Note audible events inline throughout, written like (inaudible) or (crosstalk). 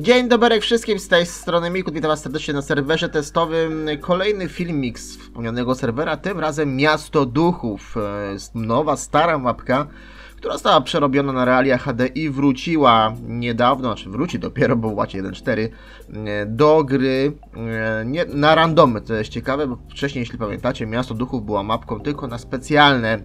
Dzień dobry wszystkim, z tej strony Mikut, witam was serdecznie na serwerze testowym. Kolejny filmik z wspomnianego serwera, tym razem Miasto Duchów. E, Nowa, stara mapka, która została przerobiona na realia HD i wróciła niedawno, znaczy wróci dopiero, bo łacie 1.4, e, do gry e, nie, na randomy, to jest ciekawe, bo wcześniej, jeśli pamiętacie, Miasto Duchów była mapką tylko na specjalne,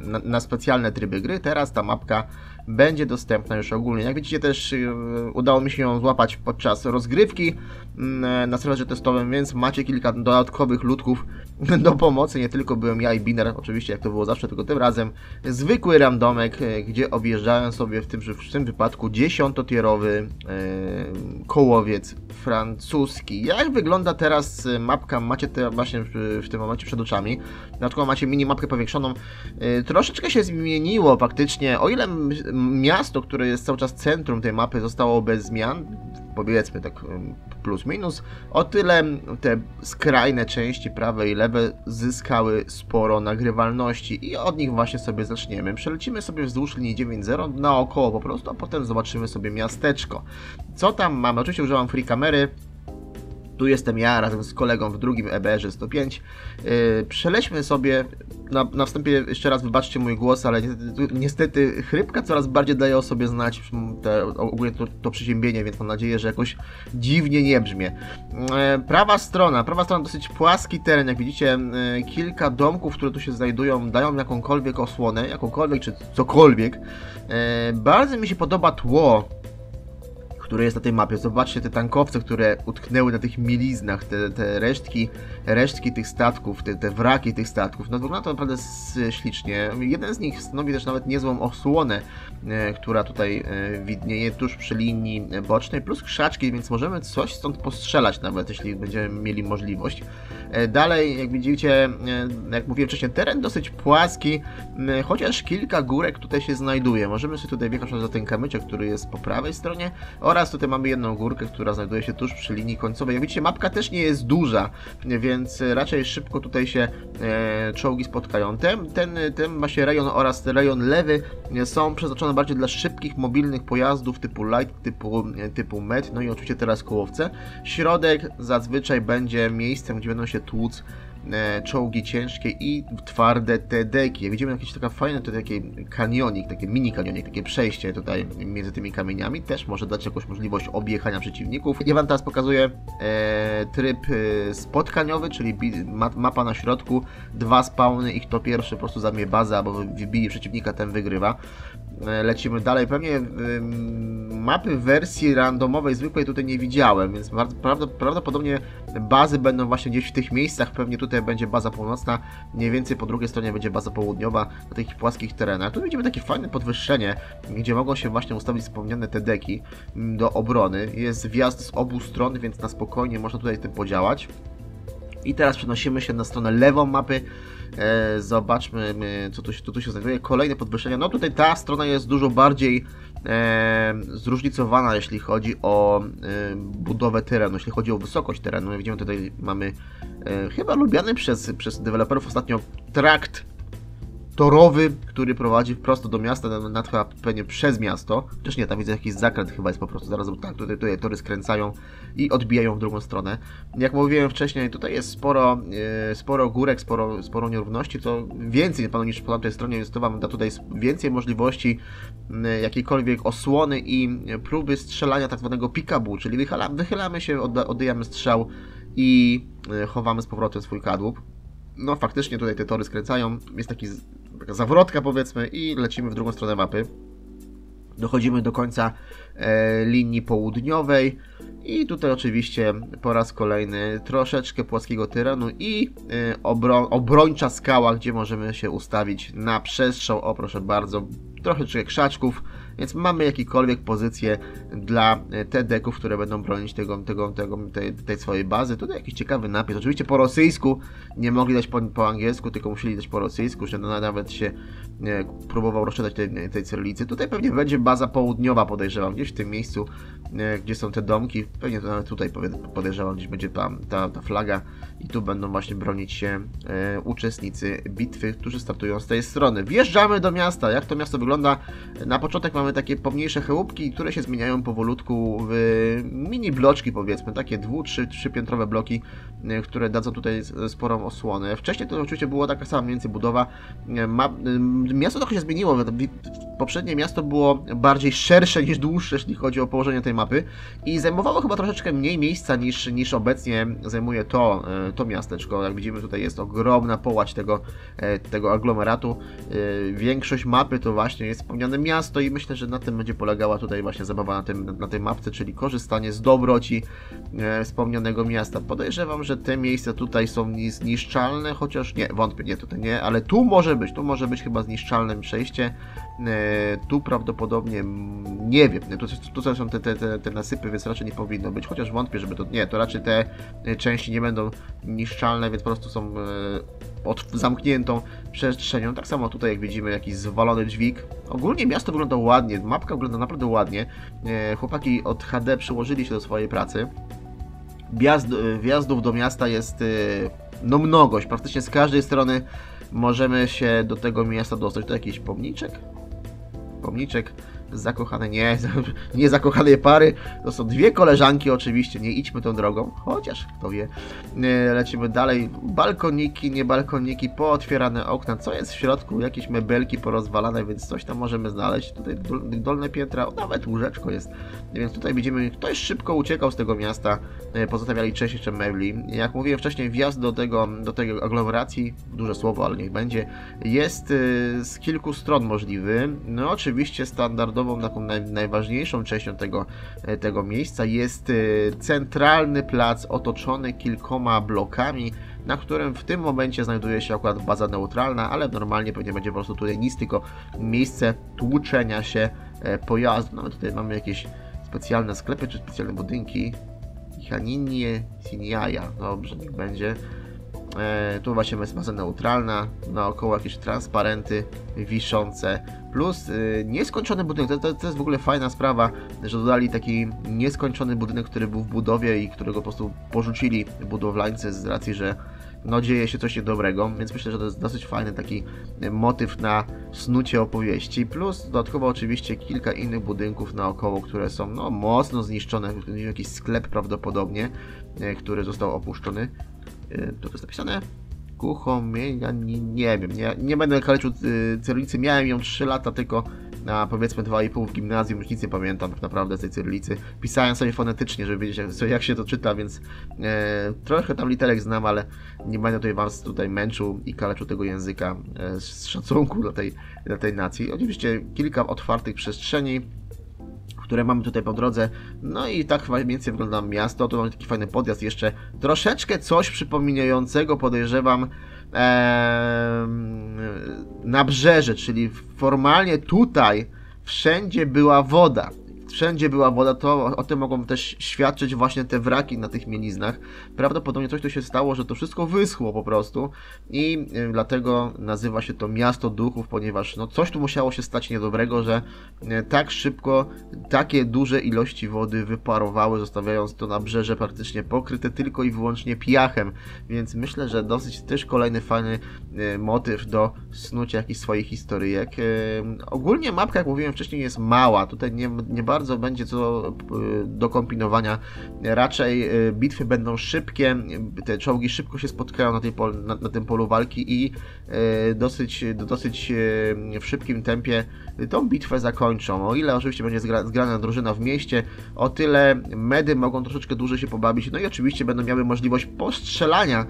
na, na specjalne tryby gry, teraz ta mapka będzie dostępna już ogólnie. Jak widzicie też yy, udało mi się ją złapać podczas rozgrywki yy, na serwerze testowym, więc macie kilka dodatkowych ludków (laughs) do pomocy. Nie tylko byłem ja i Biner, oczywiście jak to było zawsze, tylko tym razem zwykły randomek, yy, gdzie objeżdżałem sobie w tym, w tym wypadku dziesiątotierowy kołowiec francuski. Jak wygląda teraz mapka, macie te właśnie w, tym momencie przed oczami. Dodatkowo macie mini mapkę powiększoną. Troszeczkę się zmieniło faktycznie, o ile miasto, które jest cały czas centrum tej mapy, zostało bez zmian, powiedzmy tak plus minus, o tyle te skrajne części, prawe i lewe, zyskały sporo nagrywalności i od nich właśnie sobie zaczniemy. Przelecimy sobie wzdłuż linii 9.0 naokoło po prostu, a potem zobaczymy sobie miasteczko. Co tam mamy? Oczywiście używam free kamery, tu jestem ja razem z kolegą w drugim EBR 105. Yy, przelećmy sobie, na, na wstępie jeszcze raz wybaczcie mój głos, ale niestety chrypka coraz bardziej daje o sobie znać te, ogólnie to, to przeziębienie, więc mam nadzieję, że jakoś dziwnie nie brzmie. Yy, prawa strona, prawa strona dosyć płaski teren, jak widzicie, yy, kilka domków, które tu się znajdują, dają jakąkolwiek osłonę, jakąkolwiek czy cokolwiek. Bardzo mi się podoba tło, które jest na tej mapie. Zobaczcie te tankowce, które utknęły na tych mieliznach, te, te resztki, resztki tych statków, te, te wraki tych statków. No wygląda to naprawdę ślicznie. Jeden z nich stanowi też nawet niezłą osłonę, e, która tutaj e, widnieje tuż przy linii bocznej, plus krzaczki, więc możemy coś stąd postrzelać nawet, jeśli będziemy mieli możliwość. E, dalej, jak widzicie, e, jak mówiłem wcześniej, teren dosyć płaski, chociaż kilka górek tutaj się znajduje. Możemy sobie tutaj wjechać na ten kamyczek, który jest po prawej stronie oraz tutaj mamy jedną górkę, która znajduje się tuż przy linii końcowej. Jak widzicie, mapka też nie jest duża, więc raczej szybko tutaj się e, czołgi spotkają. Ten, ten, ten właśnie rejon oraz rejon lewy są przeznaczone bardziej dla szybkich, mobilnych pojazdów typu light, typu, typu med, no i oczywiście teraz kołowce. Środek zazwyczaj będzie miejscem, gdzie będą się tłuc E, czołgi ciężkie i twarde te deki. Widzimy jakieś taka fajne to taki kanionik, takie mini kanionik, takie przejście tutaj między tymi kamieniami. Też może dać jakąś możliwość objechania przeciwników. Ja Wam teraz pokazuję e, tryb e, spotkaniowy, czyli ma, mapa na środku, dwa spawny i kto pierwszy po prostu zamie bazę albo wybije przeciwnika, ten wygrywa. E, lecimy dalej. Pewnie mapy w wersji randomowej zwykłej tutaj nie widziałem, więc prawdopodobnie bazy będą właśnie gdzieś w tych miejscach. Pewnie tutaj będzie baza północna, mniej więcej po drugiej stronie będzie baza południowa na takich płaskich terenach. Tu widzimy takie fajne podwyższenie, gdzie mogą się właśnie ustawić wspomniane te deki do obrony. Jest wjazd z obu stron, więc na spokojnie można tutaj tym podziałać. I teraz przenosimy się na stronę lewą mapy. E, zobaczmy, co tu, co tu się znajduje. Kolejne podwyższenia. No tutaj ta strona jest dużo bardziej e, zróżnicowana, jeśli chodzi o e, budowę terenu, jeśli chodzi o wysokość terenu. Widzimy tutaj mamy e, chyba lubiany przez, przez deweloperów ostatnio trakt torowy, który prowadzi wprost do miasta, nawet chyba pewnie przez miasto. Chociaż nie, tam widzę jakiś zakręt chyba jest po prostu, zaraz tak, tutaj, tutaj tory skręcają i odbijają w drugą stronę. Jak mówiłem wcześniej, tutaj jest sporo, e, sporo górek, sporo, sporo nierówności, to więcej pewno niż po tamtej stronie, więc to Wam da tutaj więcej możliwości jakiejkolwiek osłony i próby strzelania tak zwanego pikabu, czyli wychyla, wychylamy się, oddajemy strzał i e, chowamy z powrotem swój kadłub. No faktycznie tutaj te tory skręcają, jest taki taka zawrotka powiedzmy i lecimy w drugą stronę mapy. Dochodzimy do końca e, linii południowej i tutaj oczywiście po raz kolejny troszeczkę płaskiego terenu i e, obro obrończa skała, gdzie możemy się ustawić na przestrzał. O proszę bardzo, trochę krzaczków, więc mamy jakiekolwiek pozycje dla e, te deków, które będą bronić tego, tego, tego, tej, tej swojej bazy. Tutaj jakiś ciekawy napis. Oczywiście po rosyjsku, nie mogli dać po, po angielsku, tylko musieli dać po rosyjsku, że nawet się nie, próbował rozczytać tej, tej cyrylicy. Tutaj pewnie będzie baza południowa, podejrzewam, gdzieś w tym miejscu, nie, gdzie są te domki. Pewnie to nawet tutaj podejrzewam, gdzieś będzie ta, ta, ta flaga. I tu będą właśnie bronić się e, uczestnicy bitwy, którzy startują z tej strony. Wjeżdżamy do miasta. Jak to miasto wygląda? Na początek mamy takie pomniejsze chałupki, które się zmieniają powolutku w mini bloczki powiedzmy, takie dwu, trzy, trzypiętrowe bloki, e, które dadzą tutaj sporą osłonę. Wcześniej to oczywiście była taka sama mniej więcej budowa. E, ma, e, miasto trochę się zmieniło. Poprzednie miasto było bardziej szersze niż dłuższe, jeśli chodzi o położenie tej mapy i zajmowało chyba troszeczkę mniej miejsca niż, niż obecnie zajmuje to, e, to miasteczko. Jak widzimy tutaj jest ogromna połać tego, e, tego aglomeratu. E, większość mapy to właśnie jest wspomniane miasto i myślę, że na tym będzie polegała tutaj właśnie zabawa na, tym, na tej mapce, czyli korzystanie z dobroci wspomnianego miasta. Podejrzewam, że te miejsca tutaj są zniszczalne, chociaż nie, wątpię, nie, tutaj nie, ale tu może być, tu może być chyba zniszczalne przejście. Tu prawdopodobnie nie wiem, tu, tu są te, te, te, nasypy, więc raczej nie powinno być, chociaż wątpię, żeby to, nie, to raczej te części nie będą niszczalne, więc po prostu są e, pod zamkniętą przestrzenią. Tak samo tutaj, jak widzimy, jakiś zwalony dźwig. Ogólnie miasto wygląda ładnie, mapka wygląda naprawdę ładnie. E, chłopaki od HD przyłożyli się do swojej pracy. Wjazd, wjazdów do miasta jest e, no mnogość, praktycznie z każdej strony możemy się do tego miasta dostać. To jakiś pomniczek? Pomniczek zakochane, nie, (laughs) nie zakochane pary, to są dwie koleżanki oczywiście, nie idźmy tą drogą, chociaż kto wie. Lecimy dalej, balkoniki, nie balkoniki, pootwierane okna, co jest w środku, jakieś mebelki porozwalane, więc coś tam możemy znaleźć, tutaj dolne piętra, nawet łóżeczko jest, więc tutaj widzimy, ktoś szybko uciekał z tego miasta, e, pozostawiali część jeszcze mebli. Jak mówiłem wcześniej, wjazd do tego, do tego aglomeracji, duże słowo, ale niech będzie, jest e, z kilku stron możliwy, no oczywiście standardowo standardową, taką naj, najważniejszą częścią tego, e, tego miejsca jest e, centralny plac otoczony kilkoma blokami, na którym w tym momencie znajduje się akurat baza neutralna, ale normalnie pewnie będzie po prostu tutaj nic, tylko miejsce tłuczenia się e, pojazdu. Nawet tutaj mamy jakieś specjalne sklepy czy specjalne budynki. Haninie Siniaja, dobrze, niech będzie. E, tu właśnie jest baza neutralna, naokoło jakieś transparenty wiszące, plus e, nieskończony budynek. To, to, to, jest w ogóle fajna sprawa, że dodali taki nieskończony budynek, który był w budowie i którego po prostu porzucili budowlańcy z racji, że no dzieje się coś niedobrego, więc myślę, że to jest dosyć fajny taki motyw na snucie opowieści, plus dodatkowo oczywiście kilka innych budynków naokoło, które są no mocno zniszczone, jakiś sklep prawdopodobnie, e, który został opuszczony Y, to jest napisane? Kuchomienia, nie, nie wiem, nie, nie będę kaleczył y, cyrylicy, miałem ją 3 lata tylko na powiedzmy 2,5 w gimnazjum, już nic nie pamiętam tak naprawdę z tej cyrylicy. Pisałem sobie fonetycznie, żeby wiedzieć jak, jak się to czyta, więc e, trochę tam literek znam, ale nie będę tutaj Was tutaj męczył i kaleczył tego języka e, z szacunku dla tej, dla tej nacji. Oczywiście kilka otwartych przestrzeni, które mamy tutaj po drodze. No i tak chyba mniej więcej wygląda miasto. Tu mamy taki fajny podjazd jeszcze. Troszeczkę coś przypominającego podejrzewam ee, nabrzeże, czyli formalnie tutaj wszędzie była woda wszędzie była woda, to o tym mogą też świadczyć właśnie te wraki na tych mieliznach. Prawdopodobnie coś tu się stało, że to wszystko wyschło po prostu i y, dlatego nazywa się to miasto duchów, ponieważ no coś tu musiało się stać niedobrego, że y, tak szybko takie duże ilości wody wyparowały, zostawiając to nabrzeże praktycznie pokryte tylko i wyłącznie piachem, więc myślę, że dosyć też kolejny fajny y, motyw do snucia jakichś swoich historyjek. Ogólnie mapka, jak mówiłem wcześniej, jest mała, tutaj nie, nie bardzo bardzo będzie co e, do kombinowania. Raczej e, bitwy będą szybkie, te czołgi szybko się spotkają na, tej pol, na, na tym polu walki i e, dosyć, dosyć w szybkim tempie tą bitwę zakończą. O ile oczywiście będzie zgra, zgrana drużyna w mieście, o tyle medy mogą troszeczkę dłużej się pobawić. No i oczywiście będą miały możliwość postrzelania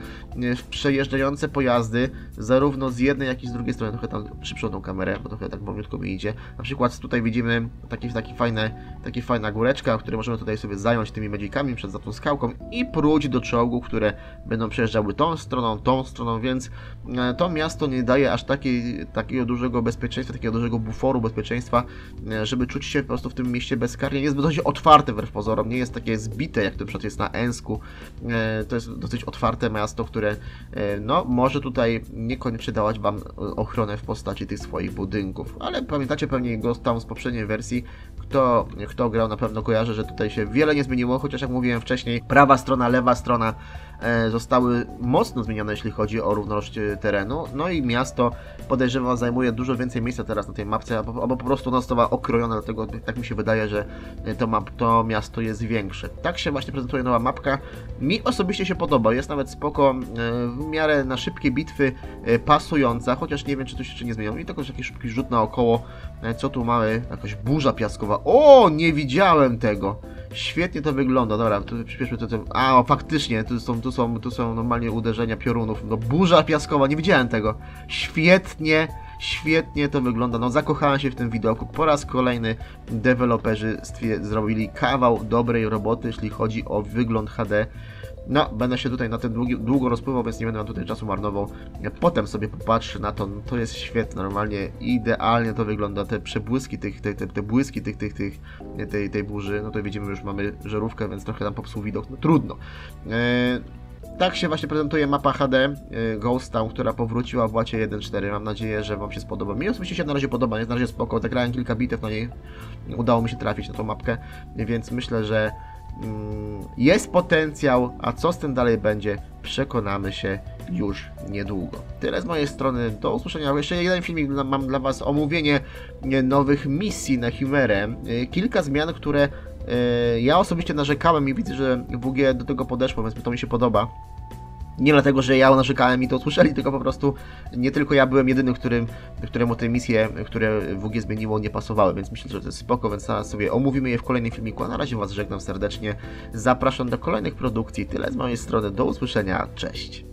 w przejeżdżające pojazdy, zarówno z jednej, jak i z drugiej strony. Trochę tam przyprzód kamerę, bo trochę tak powolutku mi idzie. Na przykład tutaj widzimy takie, takie fajne Taka fajna góreczka, której możemy tutaj sobie zająć tymi medzikami przed za tą skałką i próć do czołgów, które będą przejeżdżały tą stroną, tą stroną, więc e, to miasto nie daje aż takiej, takiego dużego bezpieczeństwa, takiego dużego buforu bezpieczeństwa, e, żeby czuć się po prostu w tym mieście bezkarnie. Jest dosyć otwarte wbrew pozorom, nie jest takie zbite, jak to przykład jest na Ensku. E, to jest dosyć otwarte miasto, które no, może tutaj niekoniecznie dawać Wam ochronę w postaci tych swoich budynków, ale pamiętacie pewnie go tam z poprzedniej wersji, kto kto grał na pewno kojarzy, że tutaj się wiele nie zmieniło, chociaż jak mówiłem wcześniej, prawa strona, lewa strona zostały mocno zmienione, jeśli chodzi o równość e, terenu. No i miasto podejrzewam zajmuje dużo więcej miejsca teraz na tej mapce, albo, po prostu ona została okrojona, dlatego tak mi się wydaje, że e, to, map, to miasto jest większe. Tak się właśnie prezentuje nowa mapka. Mi osobiście się podoba, jest nawet spoko, e, w miarę na szybkie bitwy e, pasująca, chociaż nie wiem, czy tu się jeszcze nie zmienią. I tylko jakiś szybki rzut naokoło. E, Co tu mamy? Jakaś burza piaskowa. O, nie widziałem tego! Świetnie to wygląda. Dobra, tu przyspieszmy to. to. A, o, faktycznie, tu są, tu, są, tu są normalnie uderzenia piorunów. No, burza piaskowa, nie widziałem tego. Świetnie, świetnie to wygląda. No, zakochałem się w tym widoku. Po raz kolejny deweloperzy zrobili kawał dobrej roboty, jeśli chodzi o wygląd HD. No, będę się tutaj na ten długi, długo rozpływał, więc nie będę tutaj czasu marnował. Potem sobie popatrzę na to, no to jest świetne, normalnie idealnie to wygląda, te przebłyski tych, te, te, te błyski tych, tych, tych, tej, tej burzy, no to widzimy, już mamy żarówkę, więc trochę nam popsuł widok, no trudno. Eee, tak się właśnie prezentuje mapa HD e, Ghost Town, która powróciła w łacie 1.4. Mam nadzieję, że Wam się spodoba. Mi osobiście się na razie podoba, jest na razie spoko. Zagrałem kilka bitew na niej. Udało mi się trafić na tą mapkę, więc myślę, że mm, jest potencjał, a co z tym dalej będzie, przekonamy się już niedługo. Tyle z mojej strony, do usłyszenia. Jeszcze jeden filmik mam dla Was, omówienie nowych misji na Chimerę. E, Kilka zmian, które e, ja osobiście narzekałem i widzę, że WG do tego podeszło, więc to mi się podoba. Nie dlatego, że ja narzekałem i to usłyszeli, tylko po prostu nie tylko ja byłem jedynym, którym, któremu te misje, które WG zmieniło, nie pasowały, więc myślę, że to jest spoko, więc sobie omówimy je w kolejnym filmiku, a na razie Was żegnam serdecznie. Zapraszam do kolejnych produkcji. Tyle z mojej strony, do usłyszenia, cześć!